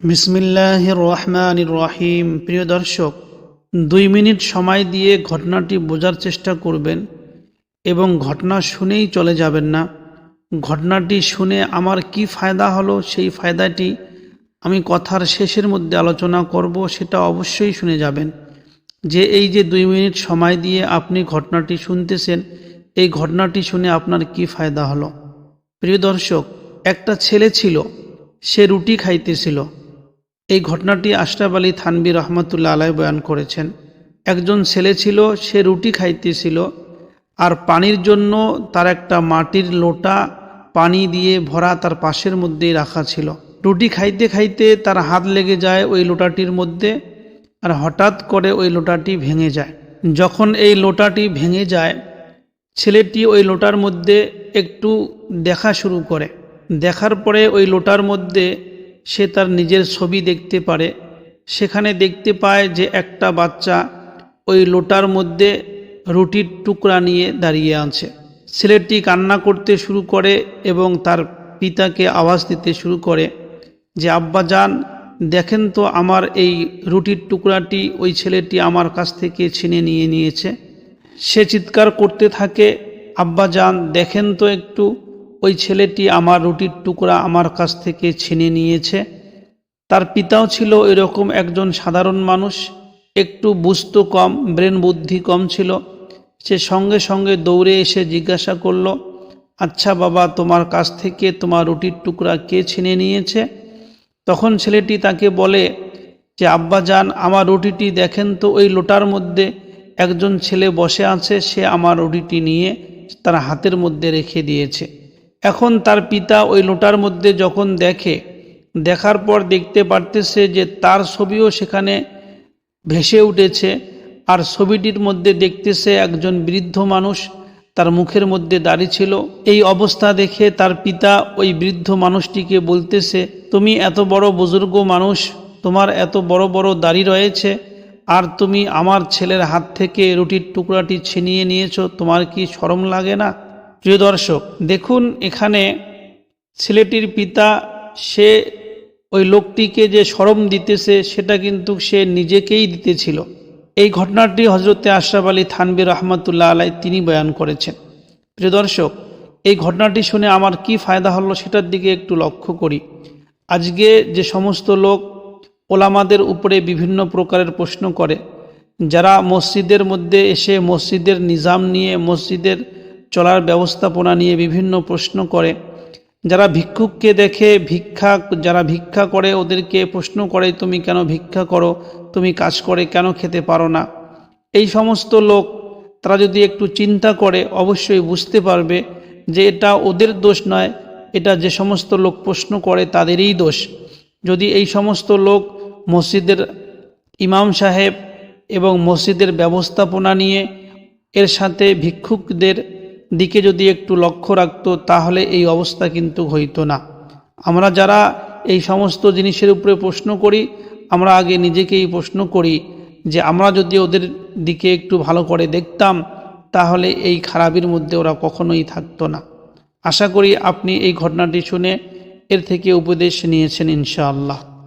বিসমিল্লাহ রহমান রহিম। প্রিয় দর্শক, দুই মিনিট সময় দিয়ে ঘটনাটি বোঝার চেষ্টা করবেন এবং ঘটনা শুনেই চলে যাবেন না। ঘটনাটি শুনে আমার কি ফায়দা হলো সেই ফায়দাটি আমি কথার শেষের মধ্যে আলোচনা করব, সেটা অবশ্যই শুনে যাবেন। যে এই যে দুই মিনিট সময় দিয়ে আপনি ঘটনাটি শুনতেছেন, এই ঘটনাটি শুনে আপনার কি ফায়দা হলো? প্রিয় দর্শক, একটা ছেলে ছিল, সে রুটি খাইতেছিল। এই ঘটনাটি আশরাফ আলী থানবী রহমতুল্লা আলাই বয়ান করেছেন। একজন ছেলে ছিল, সে রুটি খাইতেছিল, আর পানির জন্য তার একটা মাটির লোটা পানি দিয়ে ভরা তার পাশের মধ্যেই রাখা ছিল। রুটি খাইতে খাইতে তার হাত লেগে যায় ওই লোটাটির মধ্যে, আর হঠাৎ করে ওই লোটাটি ভেঙে যায়। যখন এই লোটাটি ভেঙে যায়, ছেলেটি ওই লোটার মধ্যে একটু দেখা শুরু করে। দেখার পরে ওই লোটার মধ্যে সে তার নিজের ছবি দেখতে পারে। সেখানে দেখতে পায় যে একটা বাচ্চা ওই লোটার মধ্যে রুটির টুকরা নিয়ে দাঁড়িয়ে আছে। ছেলেটি কান্না করতে শুরু করে এবং তার পিতাকে আওয়াজ দিতে শুরু করে যে, আব্বা যান দেখেন তো আমার এই রুটির টুকরাটি ওই ছেলেটি আমার কাছ থেকে ছিনে নিয়ে নিয়েছে। সে চিৎকার করতে থাকে, আব্বা যান দেখেন তো একটু। ওই ছেলেটি আমার রুটির টুকরা আমার কাছ থেকে ছিনে নিয়েছে। তার পিতাও ছিল এরকম একজন সাধারণ মানুষ, একটু বুঝতো কম, ব্রেন বুদ্ধি কম ছিল। সে সঙ্গে সঙ্গে দৌড়ে এসে জিজ্ঞাসা করল আচ্ছা বাবা, তোমার কাছ থেকে তোমার রুটির টুকরা কে ছিনে নিয়েছে? তখন ছেলেটি তাকে বলে, যে আব্বা যান আমার রুটিটি দেখেন তো, ওই লোটার মধ্যে একজন ছেলে বসে আছে, সে আমার রুটিটি নিয়ে তার হাতের মধ্যে রেখে দিয়েছে। এখন তার পিতা ওই লোটার মধ্যে যখন দেখে, দেখার পর দেখতে পারতেছে যে তার ছবিও সেখানে ভেসে উঠেছে আর ছবিটির মধ্যে দেখতেছে একজন বৃদ্ধ মানুষ তার মুখের মধ্যে দাঁড়িয়ে ছিল। এই অবস্থা দেখে তার পিতা ওই বৃদ্ধ মানুষটিকে বলতেছে, তুমি এত বড় বুজুর্গ মানুষ, তোমার এত বড় বড় দাড়ি রয়েছে, আর তুমি আমার ছেলের হাত থেকে রুটির টুকরাটি ছিনিয়ে নিয়েছো, তোমার কি শরম লাগে না? প্রিয় দর্শক, দেখুন এখানে ছেলেটির পিতা, সে ওই লোকটিকে যে সরম দিতেছে, সেটা কিন্তু সে নিজেকেই দিতেছিল। এই ঘটনাটি হজরতে আশরাফ আলী থানবী রহমতুল্লাহ আলাই তিনি বয়ান করেছেন। প্রিয় দর্শক, এই ঘটনাটি শুনে আমার কি ফায়দা হলো সেটার দিকে একটু লক্ষ্য করি। আজকে যে সমস্ত লোক ওলামাদের উপরে বিভিন্ন প্রকারের প্রশ্ন করে, যারা মসজিদের মধ্যে এসে মসজিদের নিজাম নিয়ে, মসজিদের চলার ব্যবস্থাপনা নিয়ে বিভিন্ন প্রশ্ন করে। যারা ভিক্ষুককে দেখে ভিক্ষা, যারা ভিক্ষা করে ওদেরকে প্রশ্ন করে, তুমি কেন ভিক্ষা করো? তুমি কাজ করে কেন খেতে পারো না? এই সমস্ত লোক, তারা যদি একটু চিন্তা করে, অবশ্যই বুঝতে পারবে যে এটা ওদের দোষ নয়, এটা যে সমস্ত লোক প্রশ্ন করে তাদেরই দোষ। যদি এই সমস্ত লোক মসজিদের ইমাম সাহেব এবং মসজিদের ব্যবস্থাপনা নিয়ে এর সাথে ভিক্ষুকদের দিকে যদি একটু লক্ষ্য রাখতো, তাহলে এই অবস্থা কিন্তু হইতো না। আমরা যারা এই সমস্ত জিনিসের উপরে প্রশ্ন করি, আমরা আগে নিজেকেই প্রশ্ন করি যে, আমরা যদি ওদের দিকে একটু ভালো করে দেখতাম, তাহলে এই খারাপের মধ্যে ওরা কখনোই থাকতো না। আশা করি আপনি এই ঘটনাটি শুনে এর থেকে উপদেশ নিয়েছেন ইনশাআল্লাহ।